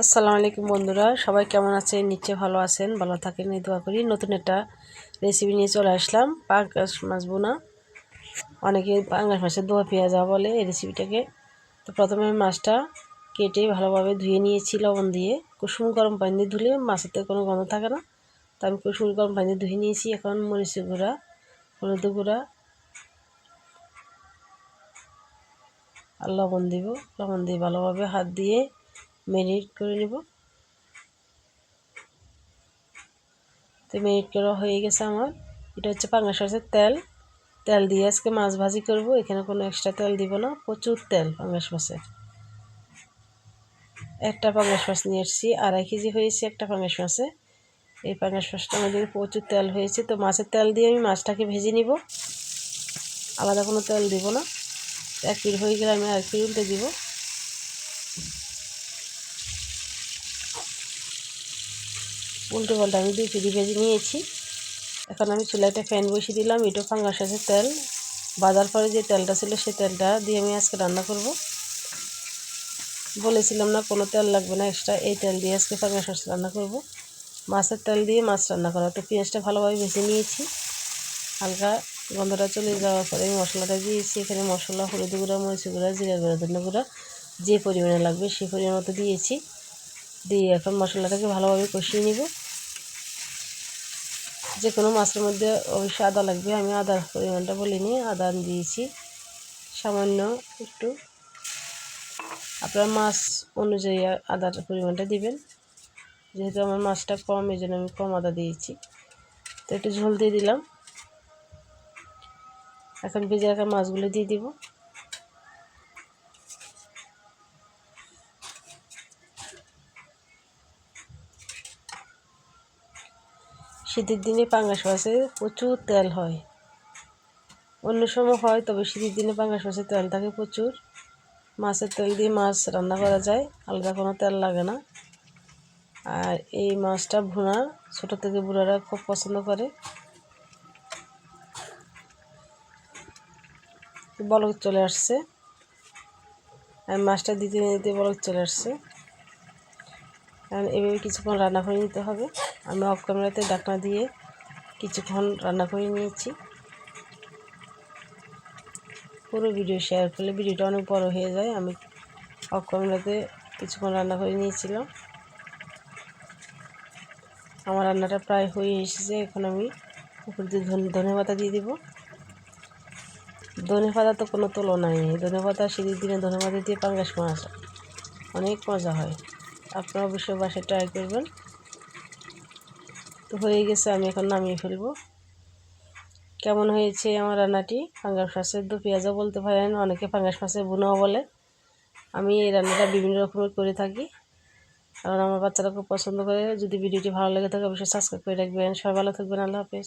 আসসালামু আলাইকুম বন্ধুরা, সবাই কেমন আছেন? নিচে ভালো আছেন, ভালো থাকেন, এই দোয়া করি। নতুন একটা রেসিপি নিয়ে চলে আসলাম, পাঙ্গাস মাছ বোনা। অনেকে পাঙ্গাস মাছের দোয়া পেঁয়াজা বলে এই রেসিপিটাকে তো প্রথমে মাছটা কেটে ভালোভাবে ধুয়ে নিয়েছি লবণ দিয়ে। কুসুম গরম পানি দিয়ে ধুলে মাছের কোনো গন্ধ থাকে না। তো আমি কুসুম গরম পানি দিয়ে ধুয়ে নিয়েছি এখন মরিচের গুঁড়া হলুদ গুঁড়া আর লবণ দিব। লবণ দিয়ে ভালোভাবে হাত দিয়ে মেরিনেট করে নেব। তো মেরিনেট করা হয়ে গেছে আমার। এটা হচ্ছে পাঙ্গাস মাছের তেল। তেল দিয়ে আজকে মাছ ভাজি করব। এখানে কোনো এক্সট্রা তেল দিব না, প্রচুর তেল পাঙ্গাস মাছের। একটা পাঙ্গাস মাছ নিয়ে এসেছি আড়াই কেজি হয়েছে একটা পাঙ্গাস মাছে। এই পাঙ্গাস মাছটার মধ্যে প্রচুর তেল হয়েছে। তো মাছের তেল দিয়ে আমি মাছটাকে ভেজে নিব। আলাদা কোনো তেল দিব না। এক পিঠ হয়ে গেলে আমি আর পিঠ উল্টে দিব। উল্টো পাল্টা আমি দুই কেজি ভেজে নিয়েছি। এখন আমি চুলাইটা ফ্যান বসিয়ে দিলাম, এটো ফাঙ্গাস আছে তেল। বাজার পরে যে তেলটা ছিল সেই তেলটা দিয়ে আমি আজকে রান্না করব। বলেছিলাম না, কোনো তেল লাগবে না এক্সট্রা এই তেল দিয়ে আজকে ফাঙ্গাস মাছ রান্না করব। মাছের তেল দিয়ে মাছ রান্না করা। তো পেঁয়াজটা ভালোভাবে ভেজে নিয়েছি। হালকা গন্ধটা চলে যাওয়ার পরে আমি মশলাটা দিয়েছি। এখানে মশলা, হলুদ গুঁড়া, মরিচ গুঁড়া জিরা গুঁড়া, ধনে গুঁড়া, যে পরিমাণে লাগবে সেই পরিমাণ মতো দিয়েছি। দিয়ে এখন মশলাটাকে ভালোভাবে কষিয়ে নিব। যে কোনো মাছের মধ্যে অবশ্যই আদা লাগবে। আমি আদার পরিমাণটা বলিনি আদা দিয়েছি। সামান্য একটু। আপনার মাছ অনুযায়ী আদার পরিমাণটা দিবেন। যেহেতু আমার মাছটা কম এই জন্য আমি কম আদা দিয়েছি। তো একটু ঝোল দিয়ে দিলাম। এখন ভেজে রাখা মাছগুলো দিয়ে দিব। শীতের দিনে পাঙ্গাস মাছে প্রচুর তেল হয়। অন্য সময় হয়, তবে শীতের দিনে পাঙ্গাস মাছের তেল থাকে প্রচুর। মাছের তেল দিয়ে মাছ রান্না করা যায়, আলাদা কোনো তেল লাগে না। আর এই মাছটা ভুনা ছোটো থেকে বুড়ারা খুব পছন্দ করে। বলক চলে আসছে। আর মাছটা দিতে দিতে বলক চলে আসছে। কারণ এভাবে কিছুক্ষণ রান্না করে নিতে হবে। আমি অফ ক্যামেরাতে ডাকনা দিয়ে কিছুক্ষণ রান্না করে নিয়েছি। পুরো ভিডিও শেয়ার করলে ভিডিওটা অনেক বড় হয়ে যায়। আমি অফ ক্যামেরাতে কিছুক্ষণ রান্না করে নিয়েছিলাম। আমার রান্নাটা প্রায় হয়ে এসেছে। এখন আমি উপর দিয়ে ধনে পাতা দিয়ে দিব। ধনে পাতা তো কোনো তুলনাই নেই। ধনে পাতা শীতের দিনে ধনে পাতা দিয়ে পাঙ্গাস মাছ অনেক মজা হয়। আপনারা অবশ্যই বাসায় ট্রাই করবেন। তো হয়ে গেছে, আমি এখন নামিয়ে ফেলব। কেমন হয়েছে আমার রান্নাটি? ফাঙ্গাস মাছের দু পেঁয়াজও বলতে পারেন, অনেকে ফাঙ্গাস মাছের বুনাও বলে। আমি এই রান্নাটা বিভিন্ন রকমের করে থাকি। কারণ আমার বাচ্চারা খুব পছন্দ করে। যদি ভিডিওটি ভালো লেগে থাকে, অবশ্যই সাবস্ক্রাইব করে রাখবেন। সবাই ভালো থাকবেন, আল্লাহ হাফেজ।